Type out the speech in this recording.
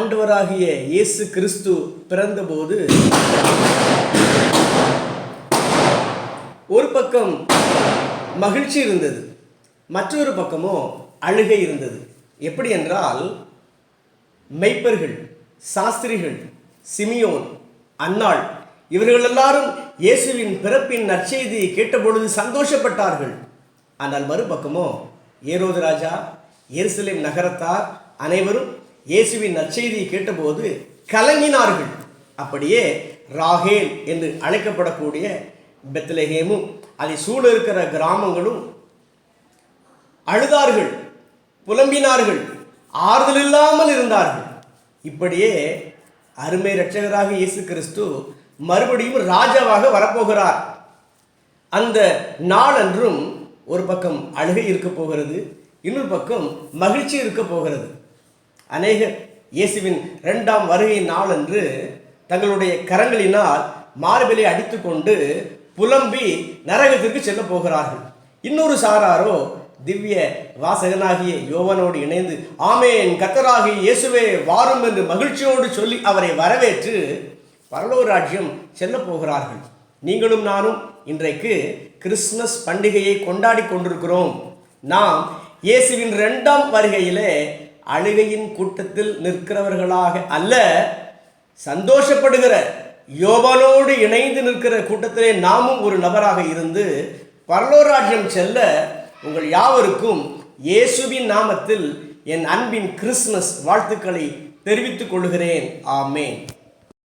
ஆண்டவராகிய இயேசு கிறிஸ்து பிறந்தபோது ஒரு பக்கம் மகிழ்ச்சி இருந்தது மற்றொரு பக்கமோ அழுகை இருந்தது. எப்படி என்றால் மெய்ப்பர்கள் சாஸ்திரிகள் சிமியோன் அன்னாள் இவர்கள் எல்லாரும் இயேசுவின் பிறப்பின் நற்செய்தியை கேட்டபொழுது சந்தோஷப்பட்டார்கள். ஆனால் மறுபக்கமோ ஏரோது ராஜா எருசலேம் நகரத்தார் அனைவரும் இயேசுவின் நற்செய்தியை கேட்டபோது கலங்கினார்கள். அப்படியே ராகேல் என்று அழைக்கப்படக்கூடிய பெத்லஹேமும் அதை சூழ இருக்கிற கிராமங்களும் அழுதார்கள் புலம்பினார்கள் ஆறுதல் இல்லாமல் இருந்தார்கள். இப்படியே அருமை ரட்சகராக இயேசு கிறிஸ்து மறுபடியும் ராஜாவாக வரப்போகிறார். அந்த நாளன்றும் ஒரு பக்கம் அழுகை இருக்க போகிறது இன்னொரு பக்கம் மகிழ்ச்சி இருக்க போகிறது. அநேகர் இயேசுவின் இரண்டாம் வருகை நாளன்று தங்களுடைய கரங்களினால் மார்பிலை அடித்துக்கொண்டு புலம்பி நரகத்திற்கு செல்ல போகிறார்கள். இன்னொரு சாராரோ திவ்ய வாசகனாகிய யோவனோடு இணைந்து ஆமேன் கத்தராகி இயேசுவே வாரும் என்று மகிழ்ச்சியோடு சொல்லி அவரை வரவேற்று பரலோக ராஜ்யம் செல்ல போகிறார்கள். நீங்களும் நானும் இன்றைக்கு கிறிஸ்மஸ் பண்டிகையை கொண்டாடி கொண்டிருக்கிறோம். நாம் இயேசுவின் இரண்டாம் வருகையிலே அழுகையின் கூட்டத்தில் நிற்கிறவர்களாக அல்ல சந்தோஷப்படுகிற யோவனோடு இணைந்து நிற்கிற கூட்டத்திலே நாமும் ஒரு நபராக இருந்து பரலோராஜ்யம் செல்ல உங்கள் யாவருக்கும் இயேசுவின் நாமத்தில் என் அன்பின் கிறிஸ்மஸ் வாழ்த்துக்களை தெரிவித்துக் கொள்கிறேன். ஆமேன்.